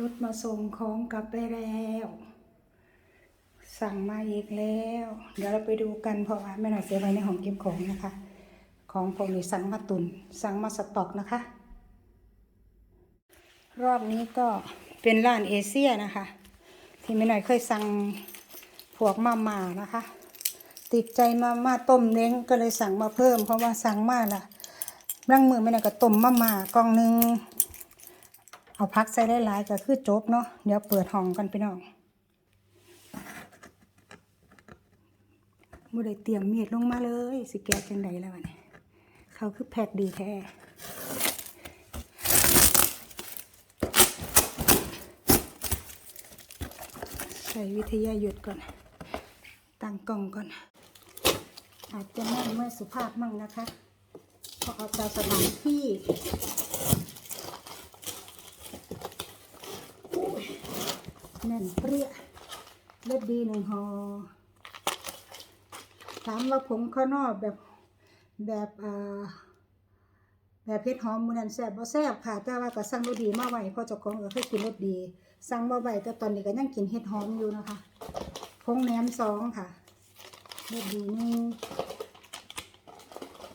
รถมาส่งของกลับไปแล้ว สั่งมาอีกแล้ว เดี๋ยวเราไปดูกันเพราะว่าแม่หน่อยเสียไว้ในห้องเก็บของนะคะ ของพวกนี้สั่งมาตุน สั่งมาสต็อกนะคะ รอบนี้ก็เป็นร้านเอเชียนะคะ ที่แม่หน่อยเคยสั่งพวกมาม่านะคะ ติดใจมาม่าต้มเล้งก็เลยสั่งมาเพิ่ม เพราะว่าสั่งมาละร่างมือแม่หน่อยก็ต้มมาม่ากล่องหนึง เอาพักใส่ได้หลายก็คือจบเนาะเดี๋ยวเปิดห้องกันพี่น้องบ่ได้เตรียมมีดลงมาเลย สิแกะจังใดแล้วเนี่ยเขาคือแพ็คดีแท้ใส่วิทยาหยุดก่อน ตั้งกล่องก่อน อาจจะไม่ไม่สุภาพมั่งนะคะพราะเอาจากสถานที่ แน่นเปรี้ยเลือดดีหนึ่งหอถามว่าผมข้างนอกแบบแบบอ่าแบบเพชรหอมมือนันแซ่บบ่แซ่บค่ะ แต่ว่าก็สั่งรสดีมาไว้เพอเจ้าของก็เคยกินรสดี สั่งมาไว้แต่ตอนนี้ก็ยังกินเห็ดหอมอยู่นะคะพงแหนมสองค่ะรสดีนึ่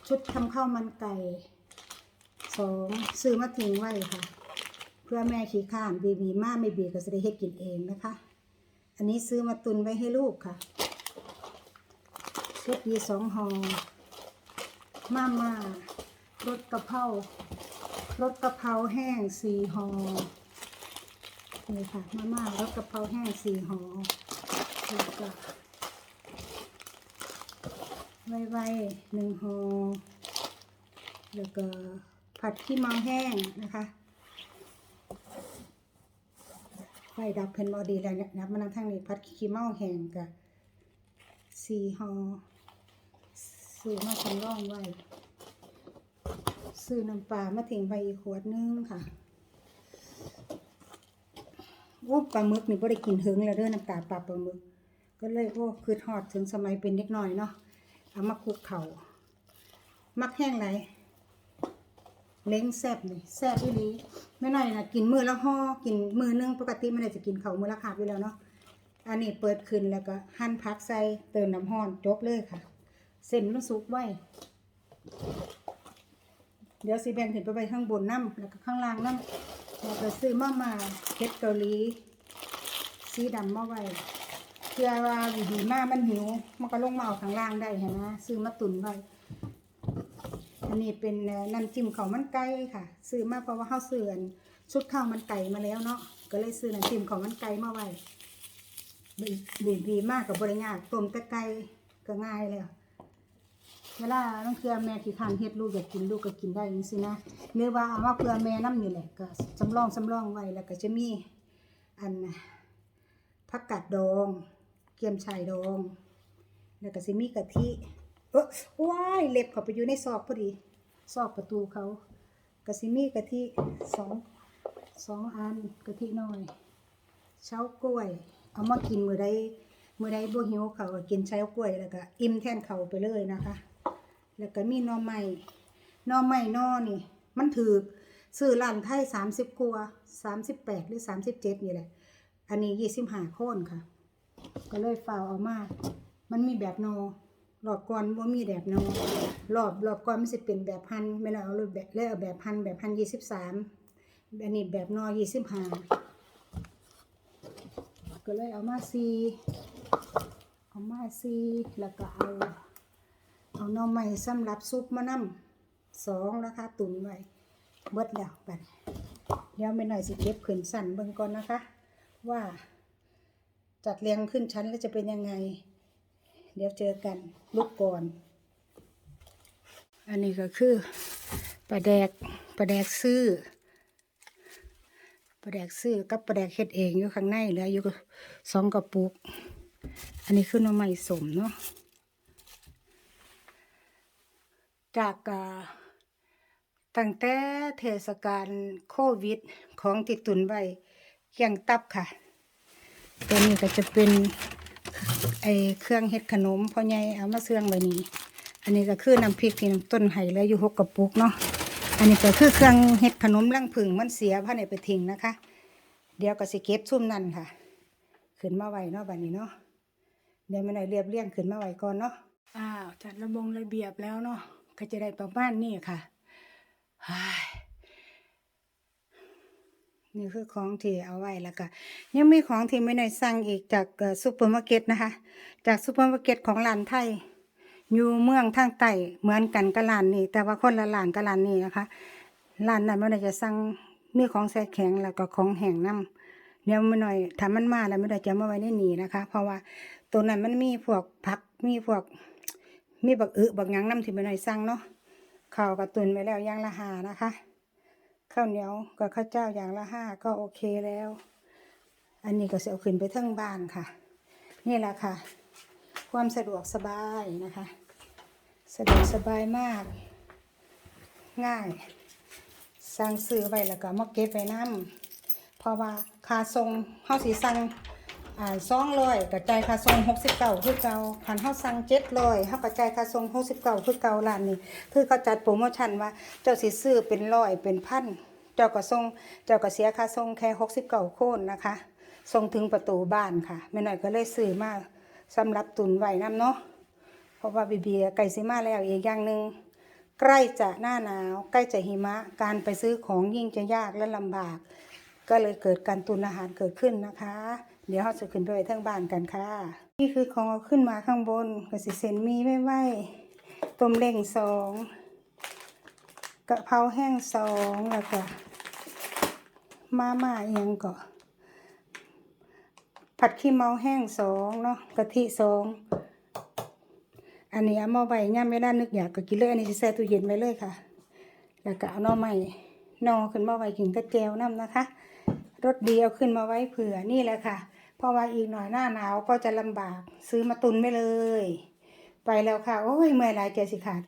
ชุดทำข้าวมันไก่สองซื้อมาทิ้งไว้ค่ะ เพื่อแม่ขี้ข้านบีบีมาไม่บีก็จะได้เฮ็ดกินเองนะคะ อันนี้ซื้อมาตุนไว้ให้ลูกค่ะชุดดีสองห่อมาม่ารสกะเพรารสกะเพราแห้งสี่ห่อนี่ค่ะมาม่ารสกะเพราแห้งสี่ห่อแล้วก็ไวไวๆหนึ่งห่อแล้วก็ผัดขี้เมาแห้งนะคะ ไฟดับเพนบอดีแล้วเนี่ยนับมานั่งทางนี้พัดขี้เมาแห้งกับสีหอซื้อมาสำรองไว้ซื้อน้ำปลามาทิ้งไปอีกขวดนึงค่ะโอ้ปลาหมึกนี่บ่ได้กินเฮงแล้วเด้อน้ำตาปลาปลาหมึก ก็เลยโอ้คือทอดถึงสมัยเป็นเด็กน้อยเนาะเอามาคลุกเข่ามักแห้งไร เล้งแซบนี่แซบอีหลีไม่น้อยนะกินมือละห่อกินมือนึงปกติไม่ได้จะกินเขามือละขาบอยู่แล้วเนาะอันนี้เปิดขึ้นแล้วก็หั่นผักใส่เติมน้ำห้อนจบเลยค่ะ เส้นมันสุกไว้เดี๋ยวสีแบ่งถึงไปไว้ข้างบนน้ำแล้วก็ข้างล่างน้ำแล้วก็ซื้อมามาเพชรเกาหลีสีดำมาไว้เพื่อว่าดีมากมันหิว มันก็ลงมาเอาข้างล่างได้เห็นไหมซื้อมาตุนไว้ อันนี้เป็นน้ำจิ้มข้าวมันไก่ค่ะ ซื้อมาเพราะว่าข้าวเสื่อนชุดข้าวมันไก่มาแล้วเนาะก็เลยซื้อน้ำจิ้มข้าวมันไก่มาไว้ดีดีมากกับบริงากต้มแต่ไก่ก็ง่ายเลยเวลาต้องเพื่อแม่ขี้ขานเฮ็ดลูกอยากกินลูกก็กินได้จังซี่นะหรือว่าเอามาเพื่อแม่น้ำนี่แหละก็สำรองสำรองไว้แล้วก็จะมีอันผักกาดดอง เกี๊ยมชายดอง แล้วก็สิมีกะทิ เออว้ายเล็บเขาไปอยู่ในซอกพอดีซอกประตูเขากะสิมีกะทิสองสองอันกะทิน้อยเช้ากล้วย เอามากินมือใดมือใดบ่หิวเขาก็กินเช้ากล้วยแล้วก็อิ่มแทนเขาไปเลยนะคะ แล้วก็มีน่อไม้น่อไม้น่อนี่ มันถือซื้อร้านไทยสามสิบกว่าสามสิบแปดหรือสามสิบเจ็ดนี่แหละ อันนี้ยี่สิบห้าโคนค่ะ ก็เลยฝ่าเอามา มันมีแบบนอ รอบก่อนว่ามีแบบนอรอบรอบก่อนมันสิเป็นแบบพันไม่ได้เอาเลยแบบเลยเอาแบบพันแบบพันยี่สิบสามอันนี้แบบนอยี่สิบห้าก็เลยเอามาซีเอามาซีแล้วก็เอาเอาน่อไม้สำหรับซุปมะน้ำสองนะคะ ตุนไว้เบิดแล้วไปเดี๋ยวไม่หน่อยสิเก็บขืนสั่นเบิ่งก่อนนะคะ ว่าจัดเรียงขึ้นชั้นแล้วจะเป็นยังไง เดี๋ยวเจอกันลุกก่อน อันนี้ก็คือปลาแดกปลาแดกซื้อปลาแดกซื้อกับปลาแดกเฮ็ดเองอยู่ข้างในเหลืออยู่สองกระปุก อันนี้คือน้ำไม้สมเนาะจากตั้งแต่เทศกาลโควิดของติดตุนไว้เคียงตับค่ะ ตัวนี้ก็จะเป็น ไอเครื่องเฮ็ดขนมพ่อใหญ่เอามาเสื่องไว้นี่อันนี้ก็คือน้ำพริกที่น้ำต้นไห้แล้วอยู่หกกระปุกเนาะอันนี้ก็คือเครื่องเฮ็ดขนมลังผึ่งมันเสียพ่อในไปทิ้งนะคะ เดี๋ยวก็สิเก็บซุ่มนั่นค่ะ ขึ้นมาไว้เนาะบัดนี้เนาะเดี๋ยวมันหน่อยเรียบเรียงขึ้นมาไว้ก่อนเนาะอ้าวจัดระบงระเบียบแล้วเนาะก็จะได้ประมาณนี้ค่ะ นี่คือของที่เอาไว้แล้วก็ยังมีของที่ไม่ได้สั่งอีกจากซูเปอร์มาร์เก็ตนะคะ จากซูเปอร์มาร์เก็ตของร้านไทย อยู่เมืองทางใต้เหมือนกันกับร้านนี้ แต่ว่าคนละร้านกับร้านนี้นะคะร้านนั้นมันจะสั่งมีของแช่แข็งแล้วก็ของแห้งน้ำเดี๋ยวมาหน่อยถ้ามันมาแล้วไม่ได้จะมาไว้ในนี้นะคะ เพราะว่าตัวนั้นมันมีพวกผักมีพวกมีบักอึบักยังน้ำที่ไม่หน่อยสั่งเนาะข้าวกระตุนไว้แล้วย่างละหานะคะ ข้าวเหนียวกับข้าวเจ้าอย่างละห้าก็โอเคแล้ว อันนี้ก็จะเอาขึ้นไปทั้งบ้านค่ะ นี่แหละค่ะ ความสะดวกสบายนะคะ สะดวกสบายมาก ง่าย สั่งซื้อไว้แล้วก็มาเก็บไว้น้ำเพราะว่าค่าส่งเฮาสิสั่งอ่าสองร้อยกระจายค่าส่งหกสิบเก้าคือเก่าคันเฮาสั่งเจ็ดร้อยเฮากระจายค่าส่งหกสิบเก้าคือเก่าร้านนี้ คือเขาจัดโปรโมชั่นว่าเจ้าสิซื้อเป็นร้อยเป็นพัน เจ้าก็ส่งเจ้าก็เสียค่าส่งแค่หกสิบเก้าโคนนะคะส่งถึงประตูบ้านค่ะแม่น้อยก็เลยซื้อมาสำหรับตุนไว้น้ำเนาะเพราะว่าบีบีไก่สิมาแล้วอีกอย่างหนึ่งใกล้จะหน้าหนาว ใกล้จะหิมะการไปซื้อของยิ่งจะยากและลำบาก ก็เลยเกิดการตุนอาหารเกิดขึ้นนะคะ เดี๋ยวเราจะขึ้นไปไว้ทั้งบ้านกันค่ะ นี่คือของเอาขึ้นมาข้างบนกระสิเซนมีไม่ไหวต้มเล้งสองกะเพราแห้งสองแล้วก็ มาม่าเอียงก็ผัดขี้เมาแห้งสองเนาะกะทิสองอันนี้เอามาไว้ย่ามไม่ได้นึกอยากก็กินเลยอันนี้จะใส่ตู้เย็นไว้เลยค่ะ แล้วก็เอาน่อใหม่นอขึ้นมาไว้กินกระเจียวน้ำนะคะรสดีเอาขึ้นมาไว้เผื่อนี่แหละค่ะ เพราะว่าอีกหน่อยหน้าหนาวก็จะลำบากซื้อมาตุนไม่เลย ไปแล้วค่ะ โอ้ยเมื่อยหลายใจสิขาด